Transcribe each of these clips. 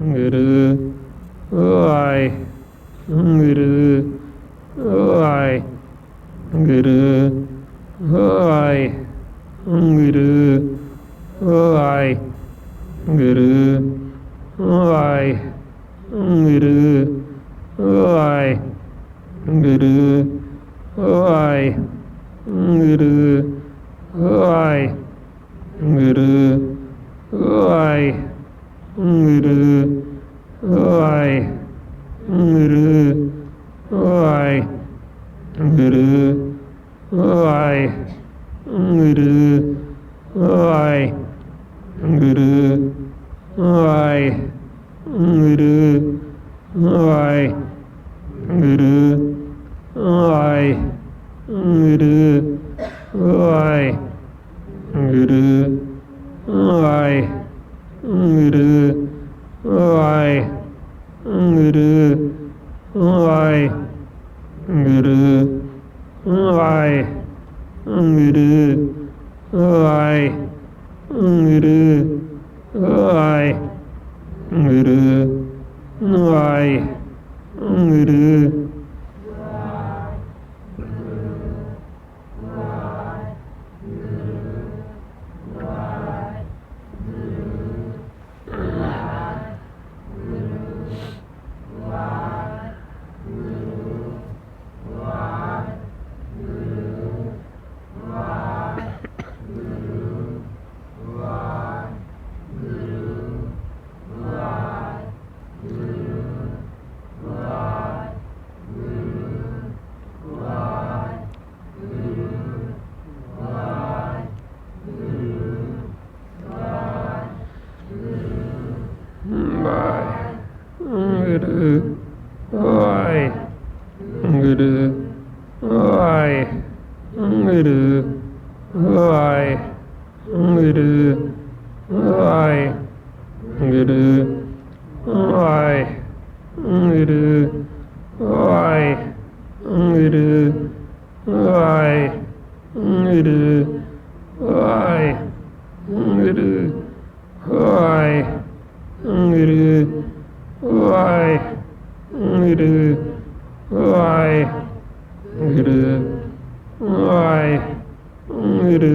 ਗੁਰੂ ਵਾਹਿ ਗੁਰੂ ਵਾਹਿ ਗੁਰੂ ਵਾਹਿ ਗੁਰੂ ਵਾਹਿ ਗੁਰੂ ਵਾਹਿ ਗੁਰੂ ਵਾਹਿ ਗੁਰੂ ਵਾਹਿ ਗੁਰੂ ਵਾਹਿ ਗੁਰੂ ਵਾਹਿ ਗੁਰੂ ਵਾਹਿ ਗੁਰੂ ਵਾਹਿ ਗੁਰੂ ਵਾਹਿ ਗੁਰੂ ਵਾਹਿ ਗੁਰੂ ਵਾਹਿ ਗੁਰੂ ਵਾਹਿ ਗੁਰੂ ਵਾਹਿ ਗੁਰੂ ਵਾਹਿ ਗੁਰੂ ਵਾਹਿ இரு ஆய் இரு ஆய் இரு ஆய் இரு ஆய் இரு ஆய் இரு ஆய் இரு ഗുരു ആയ് ഗുരു ആയ് ഗുരു ആയ് ഗുരു ആയ് ഗുരു ആയ് ഗുരു ആയ് ഗുരു ആയ് ഗുരു ആയ് ഗുരു ആയ് ഗുരു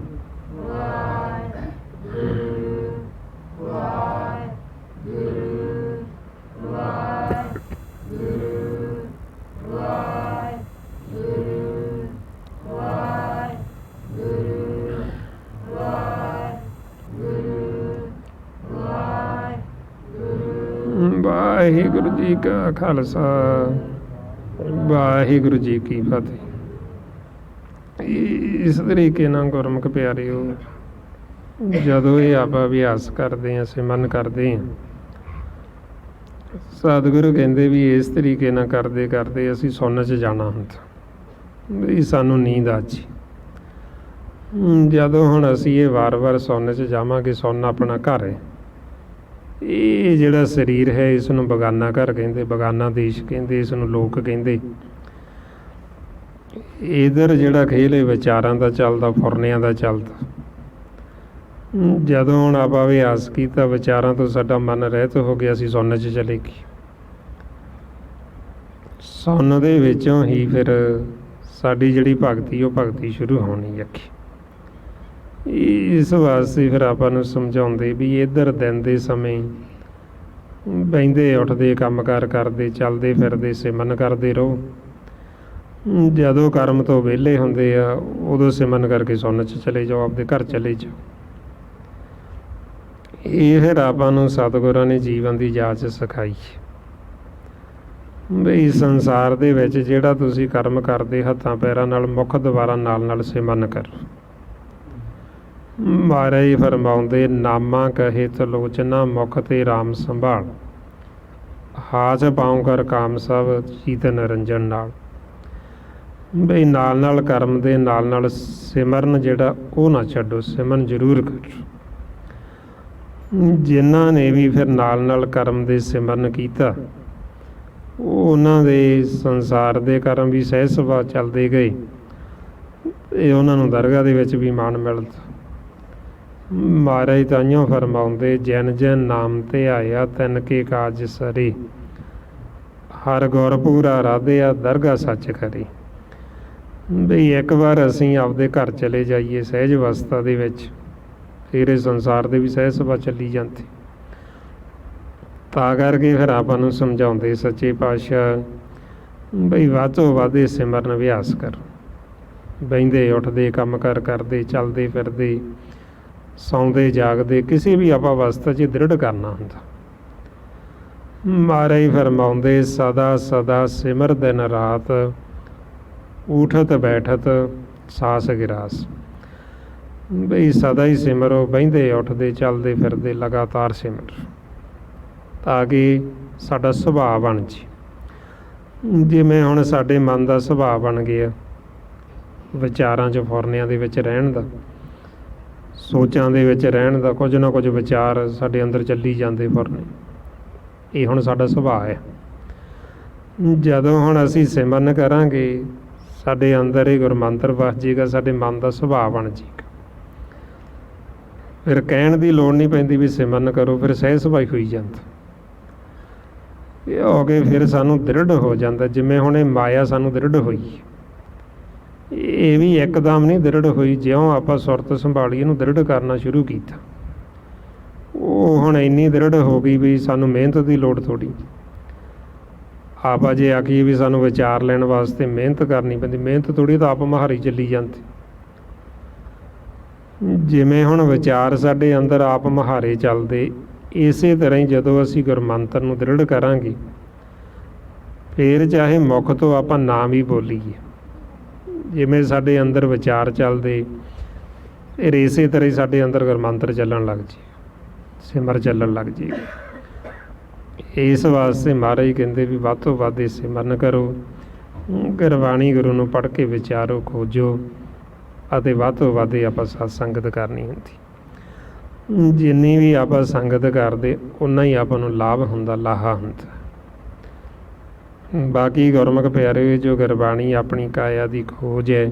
ਵਾਹਿਗੁਰੂ ਜੀ ਕਾ ਖਾਲਸਾ, ਵਾਹਿਗੁਰੂ ਜੀ ਕੀ ਫਤਿਹ। ਇਸ ਤਰੀਕੇ ਨਾਲ ਗੁਰਮੁਖ ਪਿਆਰਿਓ, ਜਦੋਂ ਇਹ ਆਪਾਂ ਅਭਿਆਸ ਕਰਦੇ ਹਾਂ, ਸਿਮਰਨ ਕਰਦੇ ਹਾਂ, ਸਤਿਗੁਰੂ ਕਹਿੰਦੇ ਵੀ ਇਸ ਤਰੀਕੇ ਨਾਲ ਕਰਦੇ ਕਰਦੇ ਅਸੀਂ ਸੁੰਨ 'ਚ ਜਾਣਾ ਹੁੰਦਾ, ਵੀ ਸਾਨੂੰ ਨੀਂਦ ਆ ਜੀ। ਜਦੋਂ ਹੁਣ ਅਸੀਂ ਇਹ ਵਾਰ-ਵਾਰ ਸੁੰਨ 'ਚ ਜਾਵਾਂਗੇ, ਸੁੰਨ ਆਪਣਾ ਘਰ ਹੈ। ਇਹ ਜਿਹੜਾ ਸਰੀਰ ਹੈ ਇਸ ਨੂੰ ਬਗਾਨਾ ਘਰ ਕਹਿੰਦੇ, ਬਗਾਨਾ ਦੇਸ਼ ਕਹਿੰਦੇ ਇਸ ਨੂੰ ਲੋਕ ਕਹਿੰਦੇ। ਇਧਰ ਜਿਹੜਾ ਖੇਲ ਹੈ, ਵਿਚਾਰਾਂ ਦਾ ਚੱਲਦਾ, ਫੁਰਨਿਆਂ ਦਾ ਚੱਲਦਾ। ਜਦੋਂ ਹੁਣ ਆਪਾਂ ਅਭਿਆਸ ਕੀਤਾ, ਵਿਚਾਰਾਂ ਤੋਂ ਸਾਡਾ ਮਨ ਰਹਿਤ ਹੋ ਗਿਆ ਸੀ ਸੁਣਨ 'ਚ ਚਲੇ ਗਏ। ਸੁੰਨ ਦੇ ਵਿੱਚੋਂ ਹੀ ਫਿਰ ਸਾਡੀ ਜਿਹੜੀ ਭਗਤੀ, ਉਹ ਭਗਤੀ ਸ਼ੁਰੂ ਹੋਣੀ ਅੱਖੀ ਇਸ ਵਾਸਤੇ ਫਿਰ ਆਪਾਂ ਨੂੰ ਸਮਝਾਉਂਦੇ ਵੀ ਇੱਧਰ ਦਿਨ ਦੇ ਸਮੇਂ ਬੈਂਦੇ ਉੱਠਦੇ, ਕੰਮਕਾਰ ਕਰਦੇ, ਚੱਲਦੇ ਫਿਰਦੇ ਸਿਮਨ ਕਰਦੇ ਰਹੋ। ਜਦੋਂ ਕਰਮ ਤੋਂ ਵਿਹਲੇ ਹੁੰਦੇ ਆ, ਉਦੋਂ ਸਿਮਨ ਕਰਕੇ ਸੁੰਨ 'ਚ ਚਲੇ ਜਾਓ, ਆਪਦੇ ਘਰ ਚਲੇ ਜਾਓ। ਇਹ ਫਿਰ ਆਪਾਂ ਨੂੰ ਸਤਿਗੁਰਾਂ ਨੇ ਜੀਵਨ ਦੀ ਜਾਂਚ ਸਿਖਾਈ। ਬਈ ਸੰਸਾਰ ਦੇ ਵਿੱਚ ਜਿਹੜਾ ਤੁਸੀਂ ਕਰਮ ਕਰਦੇ, ਹੱਥਾਂ, ਪੈਰਾਂ ਨਾਲ ਮੁੱਖ ਦੁਆਰਾ ਨਾਲ ਨਾਲ ਸਿਮਨ ਕਰੋ। ਮਹਾਰਾਜ ਫਰਮਾਉਂਦੇ, ਨਾਮਾ ਕਹੇ ਤਲੋਚਨਾ ਮੁਖ ਤੇ RAM ਸੰਭਾਲ। ਹਾਜ ਪਾਉ ਕਰ ਕਾਮ ਸਭ ਚੀਤ ਨਰੰਜਨ ਨਾਲ। ਬਈ ਨਾਲ ਨਾਲ ਕਰਮ ਦੇ, ਨਾਲ ਨਾਲ ਸਿਮਰਨ ਜਿਹੜਾ, ਉਹ ਨਾ ਛੱਡੋ, ਸਿਮਰਨ ਜ਼ਰੂਰ ਕਰੋ। ਜਿਨ੍ਹਾਂ ਨੇ ਵੀ ਫਿਰ ਨਾਲ ਨਾਲ ਕਰਮ ਦੇ ਸਿਮਰਨ ਕੀਤਾ ਉਹਨਾਂ ਦੇ ਸੰਸਾਰ ਦੇ ਕਰਮ ਵੀ ਸਹਿ ਸੁਭਾਅ ਚੱਲਦੇ ਗਏ। ਇਹ ਉਹਨਾਂ ਨੂੰ ਦਰਗਾਹ ਦੇ ਵਿੱਚ ਵੀ ਮਾਣ ਮਿਲਦਾ। ਮਹਾਰਾਜ ਤਾਈਓ ਫਰਮਾਉਂਦੇ, ਜਨ ਜਨ ਨਾਮ ਤੇ ਆਇਆ ਤਨ ਕੇ ਕਾਜ ਸਰੀ। ਹਰ ਗੁਰ ਪੂਰਾ ਰਾਧਿਆ ਦਰਗਾਹ ਸੱਚ ਕਰੀ। ਬਈ ਇੱਕ ਵਾਰ ਅਸੀਂ ਆਪਦੇ ਘਰ ਚਲੇ ਜਾਈਏ ਸਹਿਜ ਅਵਸਥਾ ਦੇ ਵਿੱਚ, ਫਿਰ ਇਹ ਸੰਸਾਰ ਦੇ ਵੀ ਸਹਿਜ ਸਭਾ ਚੱਲੀ ਜਾਂਦੀ। ਤਾਂ ਕਰਕੇ ਫਿਰ ਆਪਾਂ ਨੂੰ ਸਮਝਾਉਂਦੇ ਸੱਚੇ ਪਾਤਸ਼ਾਹ, ਬਈ ਵੱਧ ਤੋਂ ਵੱਧ ਇਹ ਸਿਮਰਨ ਅਭਿਆਸ ਕਰ। ਬਹਿੰਦੇ, ਉੱਠਦੇ, ਕੰਮ ਕਰ ਕਰਦੇ, ਚੱਲਦੇ ਫਿਰਦੇ। ਸੌਂਦੇ, ਜਾਗਦੇ, ਕਿਸੇ ਵੀ ਆਪਾਂ ਅਵਸਥਾ 'ਚ ਦ੍ਰਿੜ ਕਰਨਾ ਹੁੰਦਾ। ਮਾਰੇ ਫਰਮਾਉਂਦੇ, ਸਦਾ ਸਦਾ ਸਿਮਰ ਦਿਨ ਰਾਤ, ਉਠਤ, ਬੈਠਤ, ਸਾਸ ਗਿਰਾਸ। ਬਈ ਸਦਾ ਹੀ ਸਿਮਰੋ, ਬਹਿੰਦੇ, ਉੱਠਦੇ, ਚੱਲਦੇ ਫਿਰਦੇ, ਲਗਾਤਾਰ ਸਿਮਰ। ਤਾਂ ਕਿ ਸਾਡਾ ਸੁਭਾਅ ਬਣ ਜੇ। ਜਿਵੇਂ ਹੁਣ ਸਾਡੇ ਮਨ ਦਾ ਸੁਭਾਅ ਬਣ ਗਿਆ, ਵਿਚਾਰਾਂ 'ਚ ਫੁਰਨਿਆਂ ਦੇ ਵਿੱਚ ਰਹਿਣ ਦਾ। ਸੋਚਾਂ ਦੇ ਵਿੱਚ ਰਹਿਣ ਦਾ ਕੁਝ ਨਾ ਕੁਝ ਵਿਚਾਰ ਸਾਡੇ ਅੰਦਰ ਚੱਲੀ ਜਾਂਦੇ ਫੁਰਨੇ ਇਹ ਹੁਣ ਸਾਡਾ ਸੁਭਾਅ ਹੈ। ਜਦੋਂ ਹੁਣ ਅਸੀਂ ਸਿਮਰਨ ਕਰਾਂਗੇ, ਸਾਡੇ ਅੰਦਰ ਇਹ ਗੁਰਮੰਤਰ ਵਸ ਜੇਗਾ ਸਾਡੇ ਮਨ ਦਾ ਸੁਭਾਅ ਬਣ ਜੇਗਾ ਫਿਰ ਕਹਿਣ ਦੀ ਲੋੜ ਨਹੀਂ ਪੈਂਦੀ ਵੀ ਸਿਮਰਨ ਕਰੋ, ਫਿਰ ਸਹਿਜ ਸੁਭਾਅ ਹੋਈ ਜਾਂਦਾ। ਇਹ ਹੋ ਕੇ ਫਿਰ ਸਾਨੂੰ ਦ੍ਰਿੜ ਹੋ ਜਾਂਦਾ, ਜਿਵੇਂ ਹੁਣ ਇਹ ਮਾਇਆ ਸਾਨੂੰ ਦ੍ਰਿੜ ਹੋਈ ਇਹ ਵੀ ਇੱਕਦਮ ਨਹੀਂ ਦ੍ਰਿੜ ਹੋਈ, ਜਿਉਂ ਆਪਾਂ ਸੁਰਤ ਸੰਭਾਲੀ ਇਹਨੂੰ ਦ੍ਰਿੜ ਕਰਨਾ ਸ਼ੁਰੂ ਕੀਤਾ। ਉਹ ਹੁਣ ਇੰਨੀ ਦ੍ਰਿੜ ਹੋ ਗਈ ਵੀ ਸਾਨੂੰ ਮਿਹਨਤ ਦੀ ਲੋੜ ਥੋੜੀ ਆਪਾਂ ਜੇ ਆਖੀਏ ਵੀ ਸਾਨੂੰ ਵਿਚਾਰ ਲੈਣ ਵਾਸਤੇ ਮਿਹਨਤ ਕਰਨੀ ਪੈਂਦੀ, ਮਿਹਨਤ ਥੋੜੀ ਤਾਂ ਆਪ ਮਹਾਰੀ ਚੱਲੀ ਜਾਂਦੀ। ਜਿਵੇਂ ਹੁਣ ਵਿਚਾਰ ਸਾਡੇ ਅੰਦਰ ਆਪ ਮਹਾਰੇ ਚੱਲਦੇ, ਇਸੇ ਤਰ੍ਹਾਂ ਹੀ ਜਦੋਂ ਅਸੀਂ ਗੁਰਮੰਤਰ ਨੂੰ ਦ੍ਰਿੜ ਕਰਾਂਗੇ, ਫੇਰ ਚਾਹੇ ਮੁਖ ਤੋਂ ਆਪਾਂ ਨਾਮ ਹੀ ਬੋਲੀਏ। ਜਿਵੇਂ ਸਾਡੇ ਅੰਦਰ ਵਿਚਾਰ ਚੱਲਦੇ, ਫਿਰ ਇਸੇ ਤਰ੍ਹਾਂ ਹੀ ਸਾਡੇ ਅੰਦਰ ਗੁਰਮੰਤਰ ਚੱਲਣ ਲੱਗ ਜੇ, ਸਿਮਰ ਚੱਲਣ ਲੱਗ ਜੇ। ਇਸ ਵਾਸਤੇ ਮਹਾਰਾਜ ਕਹਿੰਦੇ ਵੀ ਵੱਧ ਤੋਂ ਵੱਧ ਸਿਮਰਨ ਕਰੋ ਗੁਰਬਾਣੀ ਗੁਰੂ ਨੂੰ ਪੜ੍ਹ ਕੇ ਵਿਚਾਰੋ, ਖੋਜੋ ਅਤੇ ਵੱਧ ਤੋਂ ਵੱਧ ਆਪਾਂ ਸਤ ਸੰਗਤ ਕਰਨੀ ਹੁੰਦੀ। ਜਿੰਨੀ ਵੀ ਆਪਾਂ ਸੰਗਤ ਕਰਦੇ ਉਨਾ ਹੀ ਆਪਾਂ ਨੂੰ ਲਾਭ ਹੁੰਦਾ, ਲਾਹਾ ਹੁੰਦਾ। ਬਾਕੀ ਗੁਰਮੁਖ ਪਿਆਰੇ ਜੋ ਗੁਰਬਾਣੀ ਆਪਣੀ ਕਾਇਆ ਦੀ ਖੋਜ ਹੈ,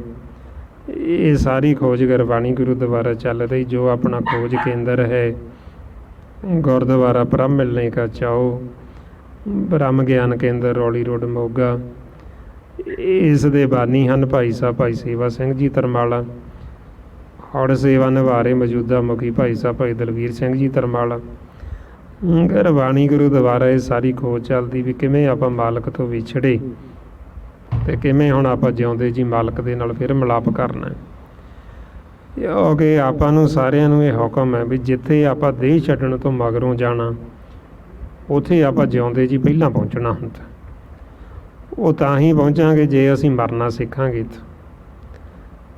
ਇਹ ਸਾਰੀ ਖੋਜ ਗੁਰਬਾਣੀ ਗੁਰੂ ਦੁਆਰਾ ਚੱਲ ਰਹੀ, ਜੋ ਆਪਣਾ ਖੋਜ ਕੇਂਦਰ ਹੈ, ਗੁਰਦੁਆਰਾ ਬ੍ਰਹਮ ਮਿਲਣੇ ਕਾ ਚਾਓ ਬ੍ਰਹਮ ਗਿਆਨ ਕੇਂਦਰ ਰੌਲੀ ਰੋਡ ਮੋਗਾ। ਇਸ ਦੇ ਬਾਨੀ ਹਨ ਭਾਈ ਸਾਹਿਬ, ਭਾਈ ਸੇਵਾ ਸਿੰਘ ਜੀ ਤਰਮਾਲਾ। ਹੌੜ ਸੇਵਾ ਨਿਭਾਰੇ ਮੌਜੂਦਾ ਮੁਖੀ ਭਾਈ ਸਾਹਿਬ, ਭਾਈ ਦਲਵੀਰ ਸਿੰਘ ਜੀ ਤਰਮਾਲਾ। ਬਾਣੀ ਗੁਰੂ ਦੁਆਰਾ ਇਹ ਸਾਰੀ ਖੋਜ ਚੱਲਦੀ ਵੀ ਕਿਵੇਂ ਆਪਾਂ ਮਾਲਕ ਤੋਂ ਵਿਛੜੇ ਤੇ ਕਿਵੇਂ ਹੁਣ ਆਪਾਂ ਜਿਉਂਦੇ ਜੀ ਮਾਲਕ ਦੇ ਨਾਲ ਫਿਰ ਮਿਲਾਪ ਕਰਨਾ ਹੈ। ਕਿਉਂਕਿ ਆਪਾਂ ਨੂੰ ਸਾਰਿਆਂ ਨੂੰ ਇਹ ਹੁਕਮ ਹੈ ਵੀ ਜਿੱਥੇ ਆਪਾਂ ਦੇਹ ਛੱਡਣ ਤੋਂ ਮਗਰੋਂ ਜਾਣਾ, ਉਥੇ ਆਪਾਂ ਜਿਉਂਦੇ ਜੀ ਪਹਿਲਾਂ ਪਹੁੰਚਣਾ ਹੁੰਦਾ। ਉਹ ਤਾਂ ਹੀ ਪਹੁੰਚਾਂਗੇ ਜੇ ਅਸੀਂ ਮਰਨਾ ਸਿੱਖਾਂਗੇ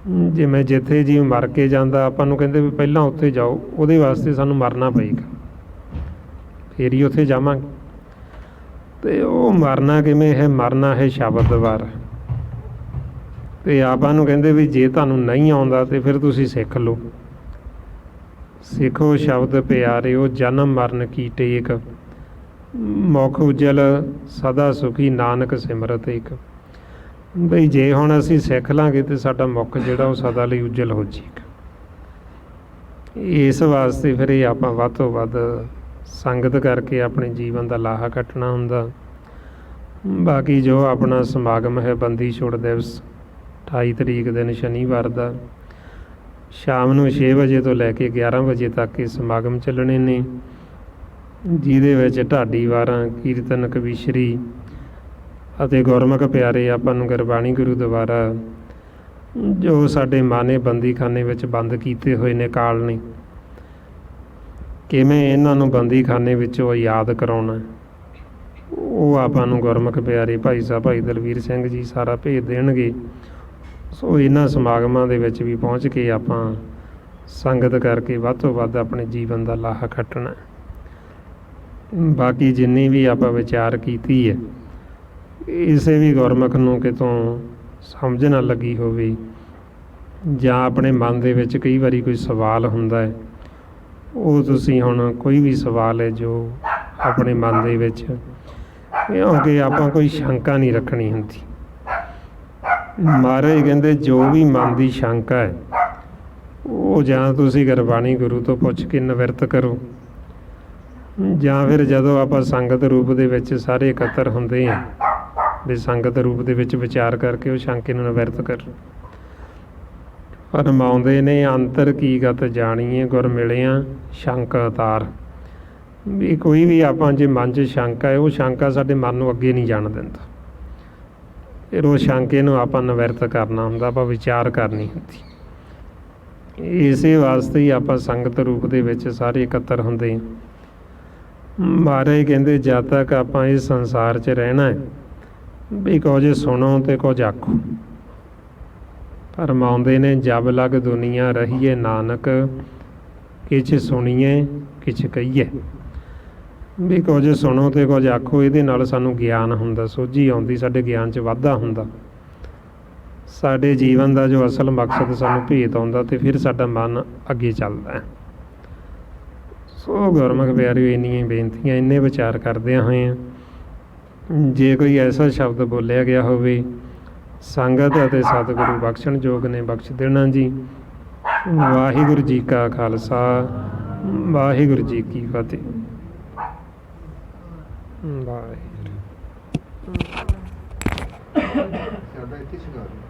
ਜਿਵੇਂ ਜਿੱਥੇ ਜੀ ਮਰ ਕੇ ਜਾਂਦਾ, ਆਪਾਂ ਨੂੰ ਕਹਿੰਦੇ ਵੀ ਪਹਿਲਾਂ ਉੱਥੇ ਜਾਓ, ਉਹਦੇ ਵਾਸਤੇ ਸਾਨੂੰ ਮਰਨਾ ਪਏਗਾ। ਫੇਰ ਹੀ ਉੱਥੇ ਜਾਵਾਂਗੇ। ਤੇ ਉਹ ਮਰਨਾ ਕਿਵੇਂ ਹੈ? ਮਰਨਾ ਹੈ ਸ਼ਬਦ ਵਾਰ। ਤੇ ਆਪਾਂ ਨੂੰ ਕਹਿੰਦੇ ਵੀ ਜੇ ਤੁਹਾਨੂੰ ਨਹੀਂ ਆਉਂਦਾ ਤੇ ਫਿਰ ਤੁਸੀਂ ਸਿੱਖ ਲਓ। ਸਿੱਖੋ ਸ਼ਬਦ ਪਿਆਰਿਓ, ਜਨਮ ਮਰਨ ਕੀ ਟੇਕ। ਮੁਖ ਉਜਲ ਸਦਾ ਸੁਖੀ ਨਾਨਕ ਸਿਮਰਤ ਇੱਕ ਬਈ ਜੇ ਹੁਣ ਅਸੀਂ ਸਿੱਖ ਲਾਂਗੇ ਤੇ ਸਾਡਾ ਮੁਖ ਜਿਹੜਾ ਉਹ ਸਦਾ ਲਈ ਉਜਲ ਹੋ ਜਾਏਗਾ ਇਸ ਵਾਸਤੇ ਫਿਰ ਇਹ ਆਪਾਂ ਵੱਧ ਤੋਂ ਵੱਧ ਸੰਗਤ ਕਰਕੇ ਆਪਣੇ ਜੀਵਨ ਦਾ ਲਾਹਾ ਕੱਟਣਾ ਹੁੰਦਾ। ਬਾਕੀ ਜੋ ਆਪਣਾ ਸਮਾਗਮ ਹੈ ਬੰਦੀ ਛੋੜ ਦਿਵਸ 28 ਤਰੀਕ ਦਿਨ ਸ਼ਨੀਵਾਰ ਦਾ, ਸ਼ਾਮ ਨੂੰ 6 ਵਜੇ ਤੋਂ ਲੈ ਕੇ 11 ਵਜੇ ਤੱਕ ਇਹ ਸਮਾਗਮ ਚੱਲਣੇ ਨੇ, ਜਿਹਦੇ ਵਿੱਚ ਢਾਡੀ ਵਾਰਾਂ, ਕੀਰਤਨ, ਕਵੀਸ਼ਰੀ ਅਤੇ ਗੁਰਮੁਖ ਪਿਆਰੇ ਆਪਾਂ ਨੂੰ ਗੁਰਬਾਣੀ ਗੁਰੂ ਦੁਆਰਾ ਜੋ ਸਾਡੇ ਮਾਨੇ ਬੰਦੀਖਾਨੇ ਵਿੱਚ ਬੰਦ ਕੀਤੇ ਹੋਏ ਨੇ ਕਾਲ ਨੇ। ਕਿਵੇਂ ਇਹਨਾਂ ਨੂੰ ਬੰਦੀਖਾਨੇ ਵਿੱਚੋਂ ਯਾਦ ਕਰਾਉਣਾ? ਉਹ ਆਪਾਂ ਨੂੰ ਗੁਰਮੁਖ ਪਿਆਰੇ ਭਾਈ ਸਾਹਿਬ, ਭਾਈ ਦਲਵੀਰ ਸਿੰਘ ਜੀ ਸਾਰਾ ਭੇਜ ਦੇਣਗੇ। ਸੋ ਇਹਨਾਂ ਸਮਾਗਮਾਂ ਦੇ ਵਿੱਚ ਵੀ ਪਹੁੰਚ ਕੇ ਆਪਾਂ ਸੰਗਤ ਕਰਕੇ ਵੱਧ ਤੋਂ ਵੱਧ ਆਪਣੇ ਜੀਵਨ ਦਾ ਲਾਹਾ ਖੱਟਣਾ। ਬਾਕੀ ਜਿੰਨੀ ਵੀ ਆਪਾਂ ਵਿਚਾਰ ਕੀਤੀ ਹੈ, ਇਸੇ ਵੀ ਗੁਰਮੁਖ ਨੂੰ ਕਿਤੋਂ ਸਮਝ ਨਾ ਲੱਗੀ ਹੋਵੇ ਜਾਂ ਆਪਣੇ ਮਨ ਦੇ ਵਿੱਚ ਕਈ ਵਾਰੀ ਕੋਈ ਸਵਾਲ ਹੁੰਦਾ ਹੈ ਉਹ ਤੁਸੀਂ ਹੁਣ ਕੋਈ ਵੀ ਸਵਾਲ ਹੈ ਜੋ ਆਪਣੇ ਮਨ ਦੇ ਵਿੱਚ ਕਿਉਂਕਿ ਆਪਾਂ ਕੋਈ ਸ਼ੰਕਾ ਨਹੀਂ ਰੱਖਣੀ ਹੁੰਦੀ। ਮਹਾਰਾਜ ਕਹਿੰਦੇ, ਜੋ ਵੀ ਮਨ ਦੀ ਸ਼ੰਕਾ ਹੈ, ਉਹ ਜਾਂ ਤੁਸੀਂ ਗੁਰਬਾਣੀ ਗੁਰੂ ਤੋਂ ਪੁੱਛ ਕੇ ਨਿਵਰਤ ਕਰੋ, ਜਾਂ ਫਿਰ ਜਦੋਂ ਆਪਾਂ ਸੰਗਤ ਰੂਪ ਦੇ ਵਿੱਚ ਸਾਰੇ ਇਕੱਤਰ ਹੁੰਦੇ ਹਾਂ, ਵੀ ਸੰਗਤ ਰੂਪ ਦੇ ਵਿੱਚ ਵਿਚਾਰ ਕਰਕੇ ਉਹ ਸ਼ੰਕੇ ਨੂੰ ਨਿਵਰਤ ਕਰੋ। ਫਰਮਾਉਂਦੇ ਨੇ, ਅੰਤਰ ਕੀ ਗਤ ਜਾਣੀਏ ਗੁਰ ਮਿਲਿਆ ਸ਼ੰਕ ਅਤਾਰ। ਵੀ ਕੋਈ ਵੀ ਆਪਾਂ ਜੇ ਮਨ 'ਚ ਸ਼ੰਕਾ ਹੈ, ਉਹ ਸ਼ੰਕਾ ਸਾਡੇ ਮਨ ਨੂੰ ਅੱਗੇ ਨਹੀਂ ਜਾਣ ਦਿੰਦਾ। ਫਿਰ ਉਹ ਸ਼ੰਕੇ ਨੂੰ ਆਪਾਂ ਨਿਵਰਤ ਕਰਨਾ ਹੁੰਦਾ, ਆਪਾਂ ਵਿਚਾਰ ਕਰਨੀ ਹੁੰਦੀ। ਇਸੇ ਵਾਸਤੇ ਹੀ ਆਪਾਂ ਸੰਗਤ ਰੂਪ ਦੇ ਵਿੱਚ ਸਾਰੇ ਇਕੱਤਰ ਹੁੰਦੇ ਹਾਂ। ਮਹਾਰਾਜ ਕਹਿੰਦੇ, ਜਦ ਤੱਕ ਆਪਾਂ ਇਸ ਸੰਸਾਰ 'ਚ ਰਹਿਣਾ ਹੈ, ਵੀ ਕੁਝ ਸੁਣੋ ਤੇ ਕੁਝ ਆਖੋ। ਫਰਮਾਉਂਦੇ ਨੇ, ਜਬ ਲਗ ਦੁਨੀਆ ਰਹੀਏ ਨਾਨਕ, ਕਿਛ ਸੁਣੀਏ, ਕਿਛ ਕਹੀਏ। ਵੀ ਕੁਝ ਸੁਣੋ ਤੇ ਕੁਝ ਆਖੋ, ਇਹਦੇ ਨਾਲ ਸਾਨੂੰ ਗਿਆਨ ਹੁੰਦਾ, ਸੋਝੀ ਆਉਂਦੀ, ਸਾਡੇ ਗਿਆਨ 'ਚ ਵਾਧਾ ਹੁੰਦਾ। ਸਾਡੇ ਜੀਵਨ ਦਾ ਜੋ ਅਸਲ ਮਕਸਦ ਸਾਨੂੰ ਭੇਤ ਆਉਂਦਾ, ਤੇ ਫਿਰ ਸਾਡਾ ਮਨ ਅੱਗੇ ਚੱਲਦਾ ਹੈ। ਸੋ ਗੁਰਮੁਖ ਪਿਆਰਿਓ, ਇੰਨੀਆਂ ਬੇਨਤੀਆਂ, ਇੰਨੇ ਵਿਚਾਰ ਕਰਦਿਆਂ ਹੋਏ ਆ ਜੇ ਕੋਈ ਐਸਾ ਸ਼ਬਦ ਬੋਲਿਆ ਗਿਆ ਹੋਵੇ ਸੰਗਤ ਅਤੇ ਸਤਿਗੁਰੂ ਬਖਸ਼ਣ ਯੋਗ ਨੇ ਬਖਸ਼ ਦੇਣਾ ਜੀ। ਵਾਹਿਗੁਰੂ ਜੀ ਕਾ ਖਾਲਸਾ, ਵਾਹਿਗੁਰੂ ਜੀ ਕੀ ਫਤਿਹ। ਵਾਹਿਗੁਰੂ। ਸਾਡਾ ਇੱਥੇ ਸ਼ਿੰਗਾਰ।